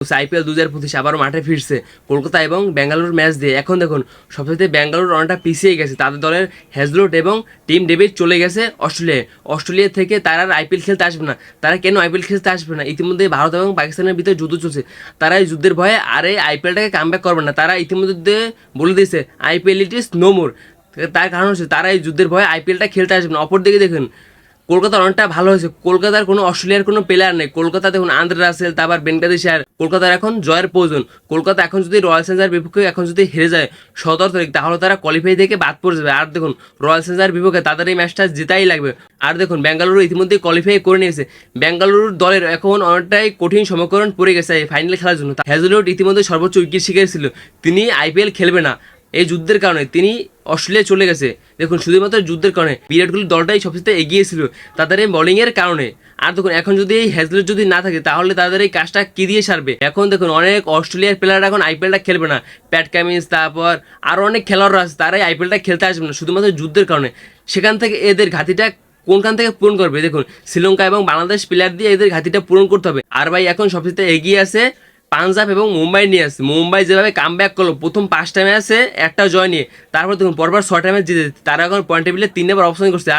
IPL দু হাজার পঁচিশ আবার মাঠে ফিরছে কলকাতা এবং বেঙ্গালুরু ম্যাচ দিয়ে। এখন দেখুন, সবচেয়ে বেঙ্গালুরু অনেকটা পিছিয়ে গেছে। তাদের দলের হ্যাজলুট এবং টিম ডেভিড চলে গেছে অস্ট্রেলিয়ায়। অস্ট্রেলিয়া থেকে তারা আর আইপিএল খেলতে আসবে না। তারা কেন আইপিএল খেলতে আসবে না? ইতিমধ্যে ভারত এবং পাকিস্তানের ভিতরে যুদ্ধ চলছে। তারা এই যুদ্ধের ভয়ে আর এই আইপিএলটাকে কাম ব্যাক করবে না। তারা ইতিমধ্যে বলে দিয়েছে, আইপিএল ইট ইস নো মোর তার কারণ হচ্ছে তারা এই যুদ্ধের ভয়ে আইপিএলটা খেলতে আসবে না। অপরদিকে দেখুন কলকাতার অনেকটা ভালো হয়েছে। কলকাতার কোনো অস্ট্রেলিয়ার কোনো প্লেয়ার নেই। কলকাতা দেখুন আন্দ্র রাসেল, তারপর বেঙ্কাদেশ আর কলকাতার এখন জয়ের প্রয়োজন। কলকাতা এখন যদি রয়্যাল চ্যালেঞ্জার বিপক্ষে এখন যদি হেরে যায় সতেরো তারিখ, তাহলে তারা কোয়ালিফাই থেকে বাদ পড়ে যাবে। আর দেখুন, রয়্যাল চ্যালেঞ্জার বিপক্ষে তাদের এই ম্যাচটা জেতাই লাগবে। আর দেখুন, বেঙ্গালুরু ইতিমধ্যে কোয়ালিফাই করে নিয়েছে। বেঙ্গালুরুর দলের এখন অনেকটাই কঠিন সমীকরণ পড়ে গেছে এই ফাইনাল খেলার জন্য। হ্যাজলুট ইতিমধ্যে সর্বোচ্চ উইকেট শিকার তিনি আইপিএল খেলবে না। এই যুদ্ধের কারণে তিনি অস্ট্রেলিয়া চলে গেছে। দেখুন, শুধুমাত্র যুদ্ধের কারণে বিরাট কোহলি দলটাই সবচেয়ে এগিয়ে ছিল। তাদের এই বোলিংয়ের কারণে। আর দেখুন, এখন যদি এই হ্যাজলেট যদি না থাকে, তাহলে তাদের এই কাজটা কি দিয়ে সারবে? এখন দেখুন, অনেক অস্ট্রেলিয়ার প্লেয়াররা এখন আইপিএলটা খেলবে না। প্যাট ক্যামিন্স তারপর আরও অনেক খেলোয়াড়রা আছে, তারাই আইপিএলটা খেলতে আসবে না, শুধুমাত্র যুদ্ধের কারণে। সেখান থেকে এদের ঘাটিটা কোনখান থেকে পূরণ করবে? দেখুন, শ্রীলঙ্কা এবং বাংলাদেশ প্লেয়ার দিয়ে এদের ঘাটিটা পূরণ করতে হবে। আর ভাই, এখন সবচেয়ে এগিয়ে আছে পাঞ্জাব এবং মুম্বাই নিয়ে আসছে। মুম্বাই যেভাবে কাম ব্যাক করল, প্রথম পাঁচটা ম্যাচে একটা জয় নিয়ে। তারপর দেখুন পরপর ছটা ম্যাচ জিতে তারা এখন পয়েন্ট টেবিলে তিন অপশন করছে। আর